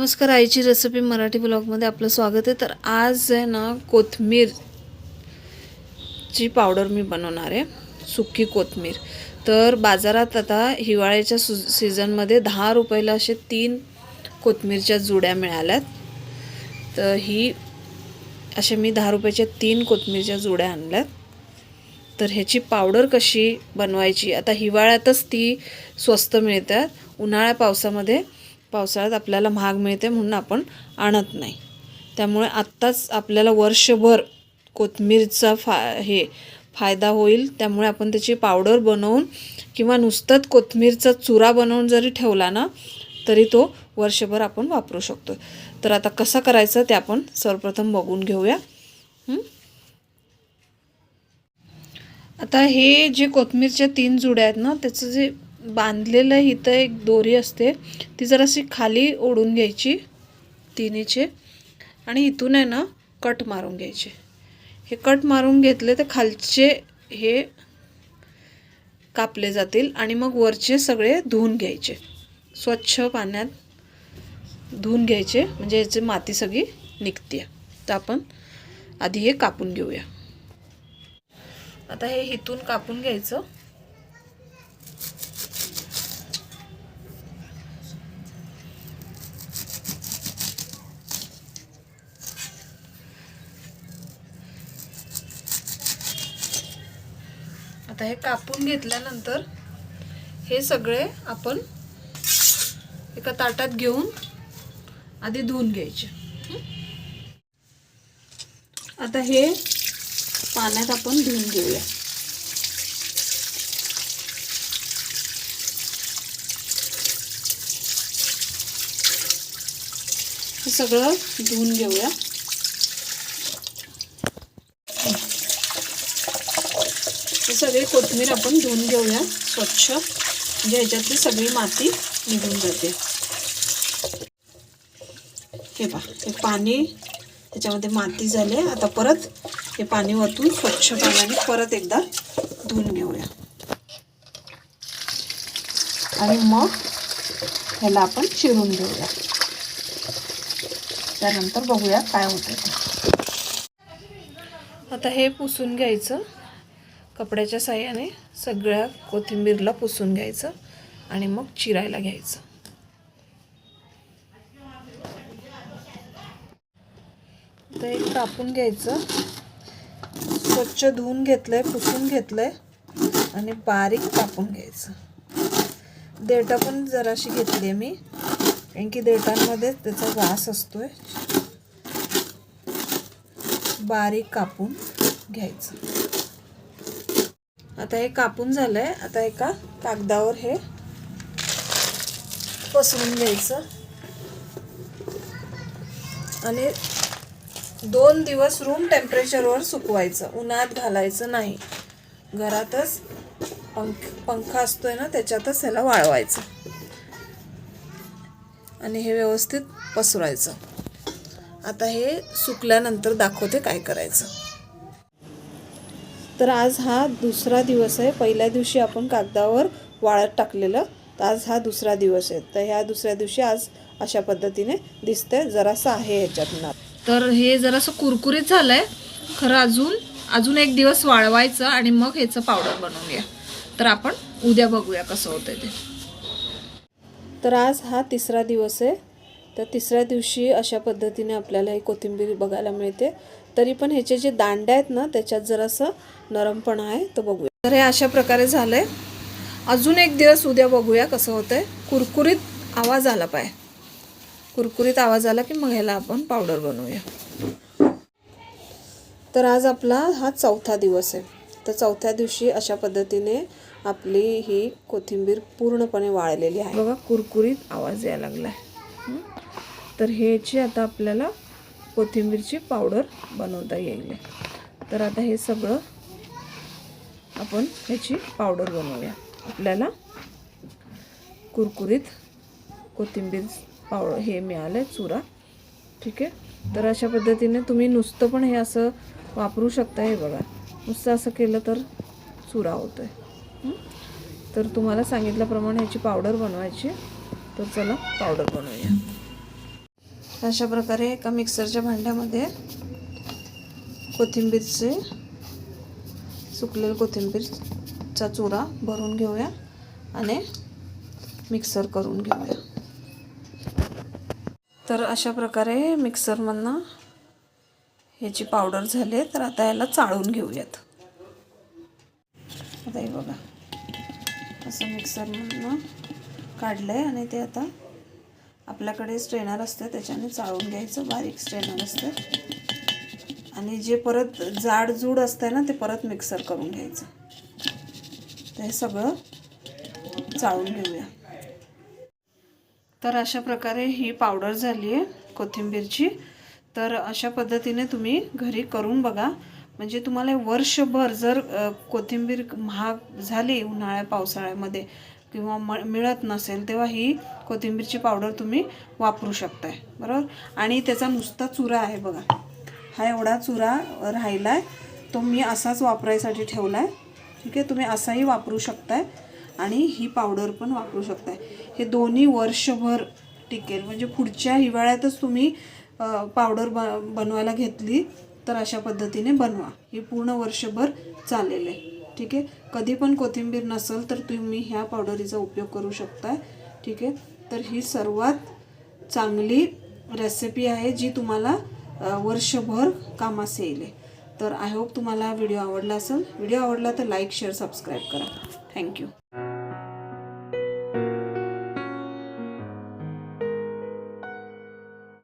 नमस्कार आईची रेसिपी मराठी ब्लॉगमध्ये आपलं स्वागत आहे. तर आज आहे ना कोथमीर ची पावडर मी बनवणार आहे सुकी कोथमीर. तर बाजारात आता हिवाळ्याच्या सु सीझनमध्ये दहा रुपयाला असे तीन कोथमीरच्या जुड्या मिळाल्यात. तर ही असे मी दहा रुपयाच्या तीन कोथमीरच्या जुड्या आणल्यात. तर ह्याची पावडर कशी बनवायची? आता हिवाळ्यातच ती स्वस्त मिळतात. उन्हाळ्या पावसामध्ये पावसाळ्यात आपल्याला महाग मिळते म्हणून आपण आणत नाही. त्यामुळे आत्ताच आपल्याला वर्षभर कोथमीरचा फा हे फायदा होईल. त्यामुळे आपण त्याची पावडर बनवून किंवा नुसतंच कोथमीरचा चुरा बनवून जरी ठेवला ना तरी तो वर्षभर आपण वापरू शकतो. तर आता कसा करायचा ते आपण सर्वप्रथम बघून घेऊया. आता हे जे कोथमीरच्या तीन जुड्या आहेत ना त्याचं जे बांधलेलं इथं एक दोरी असते. ती जराशी खाली ओढून घ्यायची तिन्हीचे. आणि इथून आहे ना कट मारून घ्यायचे. हे कट मारून घेतले तर खालचे हे कापले जातील आणि मग वरचे सगळे धुवून घ्यायचे. स्वच्छ पाण्यात धुवून घ्यायचे म्हणजे याची माती सगळी निघते. तर आपण आधी हे कापून घेऊया. आता हे इथून कापून घ्यायचं. आता हे कापून घेतल्यानंतर हे सगळे आपण एका ताटात घेऊन आधी धुवून घ्यायचे. आता हे पाण्यात आपण धुवून घेऊया. हे सगळं धुवून घेऊया. सगळी कोथिंबीर आपण धुवून घेऊया स्वच्छ. म्हणजे ह्याच्यातली सगळी माती निघून जाते. हे पहा हे पाणी त्याच्यामध्ये माती झाली आता परत हे पाणी वतून स्वच्छ पाण्याने परत एकदा धुवून घेऊया. आणि मग ह्याला आपण चिरून घेऊया. त्यानंतर बघूया काय होतं आता हे पुसून घ्यायचं. कपड्याच्या साह्याने सगळ्या कोथिंबीरला पुसून घ्यायचं आणि मग चिरायला घ्यायचं. ते एक कापून घ्यायचं. स्वच्छ धुवून घेतलंय पुसून घेतलंय आणि बारीक कापून घ्यायचं. देठं पण जराशी घेतली आहे मी कारण की देठांमध्ये त्याचा वास असतोय. बारीक कापून घ्यायचं. आता हे कापून झालं आहे आता एका कागदावर हे पसरून घ्यायचं. आणि दोन दिवस रूम टेम्परेचरवर सुकवायचं. उन्हात घालायचं नाही. घरातच पंख पंखा असतोय ना त्याच्यातच ह्याला वाळवायचं. आणि हे व्यवस्थित पसरायचं. आता हे सुकल्यानंतर दाखवते काय करायचं. तर आज हा दुसरा दिवस आहे. पहिल्या दिवशी आपण कागदावर वाळत टाकलेलं तर आज हा दुसरा दिवस आहे. तर ह्या दुसऱ्या दिवशी आज अशा पद्धतीने दिसतंय. जरासं आहे ह्याच्यात तर हे जरासं कुरकुरीत झालंय. खरं अजून अजून एक दिवस वाळवायचं आणि मग ह्याचं पावडर बनवून घ्या तर आपण उद्या बघूया कसं होतंय ते. तर आज हा तिसरा दिवस आहे. तर तिसऱ्या दिवशी अशा पद्धतीने आपल्याला ही कोथिंबीर बघायला मिळते. तरी पण ह्याचे जे दांड्या आहेत ना त्याच्यात जरासं नरमपणा आहे तर बघूया. तर हे अशा प्रकारे झालंय. अजून एक दिवस उद्या बघूया कसं होतंय. कुरकुरीत आवाज आला पाहिजे कुरकुरीत आवाज आला की मग ह्याला आपण पावडर बनवूया. तर आज आपला हा चौथा दिवस आहे. तर चौथ्या दिवशी अशा पद्धतीने आपली ही कोथिंबीर पूर्णपणे वाळलेली आहे. बघा कुरकुरीत आवाज यायला लागला आहे तर ह्याची आता आपल्याला कोथिंबीरची पावडर बनवता येईल. तर आता हे सगळं आपण ह्याची पावडर बनवूया. आपल्याला कुरकुरीत कोथिंबीर पावडर हे मिळालं आहे चुरा. ठीक आहे? तर अशा पद्धतीने तुम्ही नुसतं पण हे असं वापरू शकता. हे बघा नुसतं असं केलं तर चुरा होतो आहे तर तुम्हाला सांगितल्याप्रमाणे ह्याची पावडर बनवायची. तर चला पावडर बनवूया. अशा प्रकारे एका मिक्सरच्या भांड्यामध्ये कोथिंबीरचे सुकलेलं कोथिंबीरचा चुरा भरून घेऊया आणि मिक्सर करून घेऊया. तर अशा प्रकारे मिक्सरमधनं ह्याची पावडर झाली आहे तर आता याला चाळून घेऊयात. आता हे बघा असं मिक्सरमधनं काढलं आहे आणि ते आता आपल्याकडे स्ट्रेनर असते त्याच्याने चाळून घ्यायचं बारीक स्ट्रेनर असते. आणि जे परत जाड जूड असतं ना ते परत मिक्सर करून घ्यायचं. ते हे सगळं चाळून घेऊया. तर अशा प्रकारे ही पावडर झाली आहे कोथिंबीरची. तर अशा पद्धतीने तुम्ही घरी करून बघा. म्हणजे तुम्हाला वर्षभर जर कोथिंबीर महाग झाली उन्हाळ्या पावसाळ्यामध्ये किंवा म मिळत नसेल तेव्हा ही कोथिंबीरची पावडर तुम्ही वापरू शकताय. बरोबर? आणि त्याचा नुसता चुरा आहे बघा. हा एवढा चुरा राहिला आहे तो मी असाच वापरायसाठी ठेवला आहे ठीक आहे तुम्ही असाही वापरू शकताय आणि ही पावडर पण वापरू शकताय. हे दोन्ही वर्षभर टिकेल. म्हणजे पुढच्या हिवाळ्यातच तुम्ही पावडर ब बनवायला घेतली तर अशा पद्धतीने बनवा. ही पूर्ण वर्षभर चालेल आहे. ठीक आहे कधी पण कोथिंबीर नसेल तर तुम्ही ह्या पावडरीचा उपयोग करू शकताय. ठीक आहे तर ही सर्वात चांगली रेसिपी आहे जी तुम्हाला वर्षभर कामास येईल. तर आय होप तुम्हाला व्हिडिओ आवडला असेल. व्हिडिओ आवडला तर लाईक शेअर सबस्क्राईब करा. Thank you